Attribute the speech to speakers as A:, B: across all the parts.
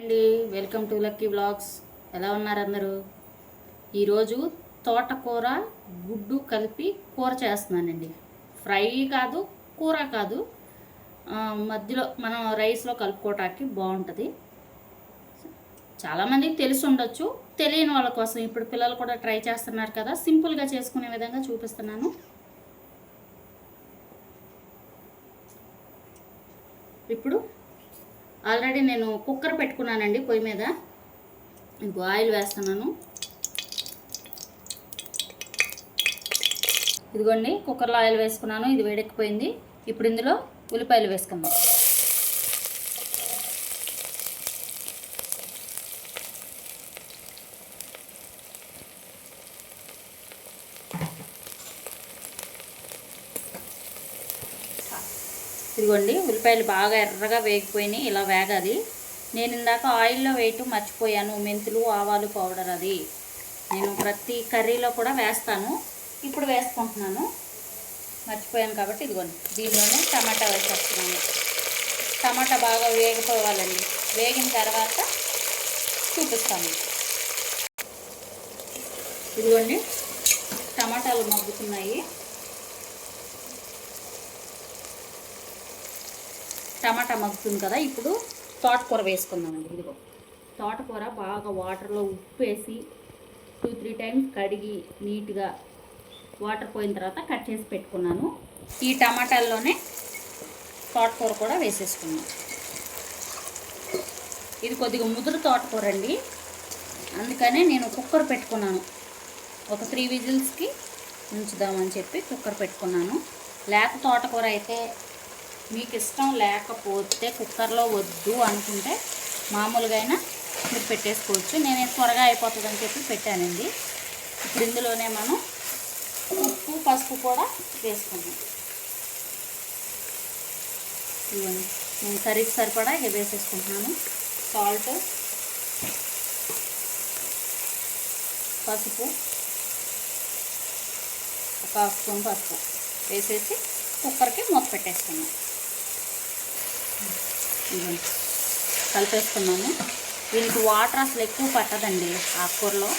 A: అండి welcome to lucky blogs ఎలా ఉన్నారు అందరూ? ఈరోజు తోటకూర గుడ్డు కలిపి కూర చేస్తున్నానండి. ఫ్రై కాదు కూర కాదు. మధ్యలో మనం రైస్లో కలుపుకోవటానికి బాగుంటుంది. చాలామందికి తెలిసి ఉండొచ్చు. తెలియని వాళ్ళ కోసం ఇప్పుడు పిల్లలు కూడా ట్రై చేస్తున్నారు కదా. సింపుల్గా చేసుకునే విధంగా చూపిస్తున్నాను. ఇప్పుడు ఆల్రెడీ నేను కుక్కర్ పెట్టుకున్నానండి పొయ్యి మీద. ఇంకో ఆయిల్ వేస్తున్నాను. ఇదిగోండి కుక్కర్లో ఆయిల్ వేసుకున్నాను ఇది వేడెక్కిపోయింది. ఇప్పుడు ఇందులో ఉల్లిపాయలు వేసుకుందాం. ఇదిగోండి ఉల్లిపాయలు బాగా ఎర్రగా వేగిపోయినాయి ఇలా వేగాలి. నేను ఇందాక ఆయిల్లో వేయటం మర్చిపోయాను మెంతులు ఆవాలు పౌడర్ అది. నేను ప్రతి కర్రీలో కూడా వేస్తాను. ఇప్పుడు వేసుకుంటున్నాను. మర్చిపోయాను కాబట్టి ఇదిగోండి దీనిలోనే టమాటా వేసేస్తున్నాను. టమాటా బాగా వేగిపోవాలండి. వేగిన తర్వాత చూపిస్తాను. ఇదిగోండి టమాటాలు మగ్గుతున్నాయి. టమాటా మగ్గుతుంది కదా ఇప్పుడు తోటకూర వేసుకుందామండి ఇదిగో. తోటకూర బాగా వాటర్లో ఉప్పు వేసి టూ త్రీ టైమ్స్ కడిగి నీట్గా వాటర్ పోయిన తర్వాత కట్ చేసి పెట్టుకున్నాను. ఈ టమాటాల్లోనే తోటకూర కూడా వేసేసుకున్నాను. ఇది కొద్దిగా ముదురు తోటకూర అండి. అందుకనే నేను కుక్కర్ పెట్టుకున్నాను. ఒక త్రీ విజిల్స్కి ఉంచుదామని చెప్పి కుక్కర్ పెట్టుకున్నాను. లేక తోటకూర అయితే మీకు ఇష్టం లేకపోతే కుక్కర్లో వద్దు అనుకుంటే మామూలుగా అయినా మీరు పెట్టేసుకోవచ్చు. నేను త్వరగా అయిపోతుంది అని చెప్పి పెట్టానండి. ఇప్పుడు ఇందులోనే మనం ఉప్పు పసుపు కూడా వేసుకున్నాం ఇవ్వండి నేను కర్రీకి సరిపడా ఇక వేసేసుకుంటున్నాను. సాల్ట్ పసుపు ఒక స్పూన్ పసుపు వేసేసి కుక్కర్కి మూత పెట్టేసుకున్నాం ఇదిగోండి. కలిపేసుకున్నాము. దీనికి వాటర్ అసలు ఎక్కువ పట్టదండి ఆకుకూరలో.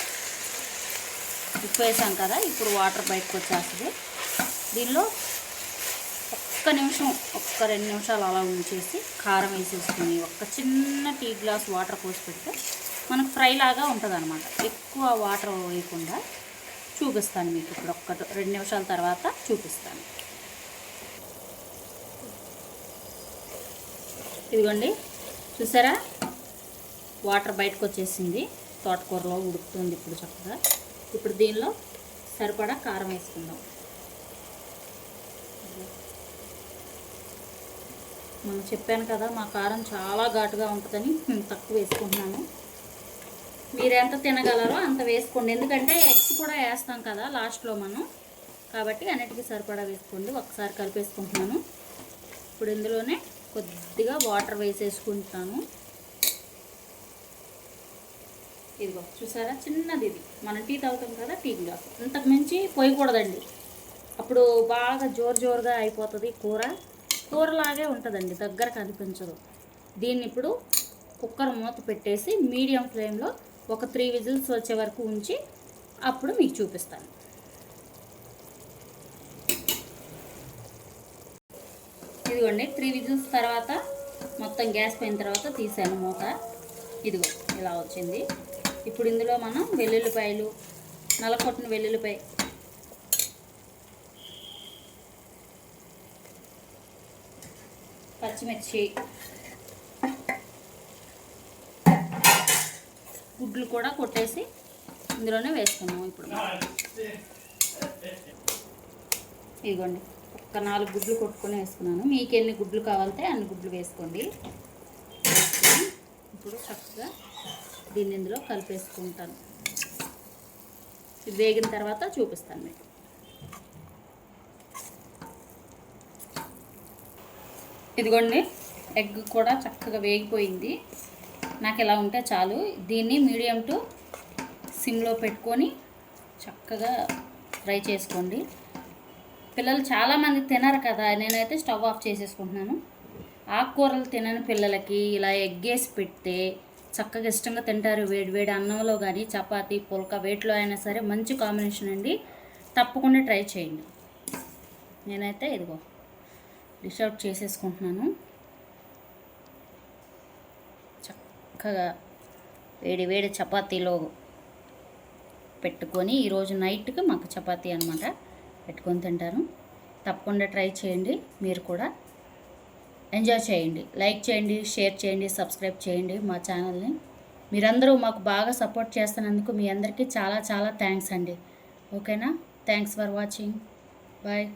A: ఉప్పు వేసాం కదా ఇప్పుడు వాటర్ బయటకు వచ్చేస్తుంది. దీనిలో ఒక్క నిమిషం ఒక్క రెండు నిమిషాలు అలా ఉంచేసి కారం వేసేసుకొని ఒక్క చిన్న టీ గ్లాస్ వాటర్ పోసి పెడితే మనకు ఫ్రై లాగా ఉంటుంది అనమాట ఎక్కువ వాటర్ వేయకుండా చూపిస్తాను మీకు ఇప్పుడు ఒక్క రెండు నిమిషాల తర్వాత చూపిస్తాను. ఇదిగోండి. చూసారా? వాటర్ బయటకు వచ్చేసింది. తోటకూరలో ఉడుకుతుంది ఇప్పుడు చక్కగా. ఇప్పుడు దీనిలో సరిపడా కారం వేసుకుందాం. మనం చెప్పాను కదా మా కారం చాలా ఘాటుగా ఉంటుందని నేను తక్కువ వేసుకుంటున్నాను. మీరు ఎంత తినగలరో అంత వేసుకోండి. ఎందుకంటే ఎగ్స్ కూడా వేస్తాం కదా లాస్ట్లో మనం. కాబట్టి అన్నిటికీ సరిపడా వేసుకోండి. ఒకసారి కలిపేసుకుంటున్నాను. ఇప్పుడు ఇందులోనే కొద్దిగా వాటర్ వేసేసుకుంటాను. ఇదిగో చూసారా? చిన్నది ఇది. మనం టీ తాగుతాం కదా టీ గ్లాస్ ఇంతకు మించి పోయకూడదండి. అప్పుడు బాగా జోరు జోరుగా అయిపోతుంది కూర. కూరలాగే ఉంటుందండి దగ్గర కనిపించదు. దీన్ని ఇప్పుడు కుక్కర్ మూత పెట్టేసి మీడియం ఫ్లేమ్లో ఒక త్రీ విజిల్స్ వచ్చే వరకు ఉంచి అప్పుడు మీకు చూపిస్తాను. ఇదిగోండి త్రీ విజిల్స్ తర్వాత మొత్తం గ్యాస్ పోయిన తర్వాత తీసాను మూత. ఇదిగో ఇలా వచ్చింది. ఇప్పుడు ఇందులో మనం వెల్లుల్లిపాయలు నలకొట్టిన వెల్లుల్లిపాయ. పచ్చిమిర్చి గుడ్లు కూడా కొట్టేసి ఇందులోనే వేసుకున్నాం ఇప్పుడు. ఇదిగోండి. ఒక నాలుగు గుడ్లు కొట్టుకొని వేసుకున్నాను. మీకు ఎన్ని గుడ్లు కావాలంటే అన్ని గుడ్లు వేసుకోండి. ఇప్పుడు చక్కగా దీన్ని ఇందులో కలిపేసుకుంటాను. ఇది వేగిన తర్వాత చూపిస్తాను మీకు. ఇదిగోండి ఎగ్ కూడా చక్కగా వేగిపోయింది. నాకు ఇలా ఉంటే చాలు. దీన్ని మీడియం టు సిమ్లో పెట్టుకొని చక్కగా ఫ్రై చేసుకోండి. పిల్లలు చాలామంది తినరు కదా నేనైతే స్టవ్ ఆఫ్ చేసేసుకుంటున్నాను. ఆకుకూరలు తినని పిల్లలకి ఇలా ఎగ్గేసి పెడితే చక్కగా ఇష్టంగా తింటారు. వేడి వేడి అన్నంలో కానీ చపాతి పుల్క వేటిలో అయినా సరే మంచి కాంబినేషన్ అండి. తప్పకుండా ట్రై చేయండి. నేనైతే ఇదిగో డిష్ అవుట్ చేసేసుకుంటున్నాను. చక్కగా వేడి వేడి చపాతీలో పెట్టుకొని ఈరోజు నైట్కి మాకు చపాతీ అనమాట పెట్టుకొని తింటారు తప్పకుండా ట్రై చేయండి. మీరు కూడా ఎంజాయ్ చేయండి. లైక్ చేయండి షేర్ చేయండి సబ్స్క్రైబ్ చేయండి మా ఛానల్ని. మీరందరూ మాకు బాగా సపోర్ట్ చేస్తున్నందుకు మీ అందరికీ చాలా చాలా థ్యాంక్స్ అండి. ఓకేనా? Thanks for watching. బాయ్.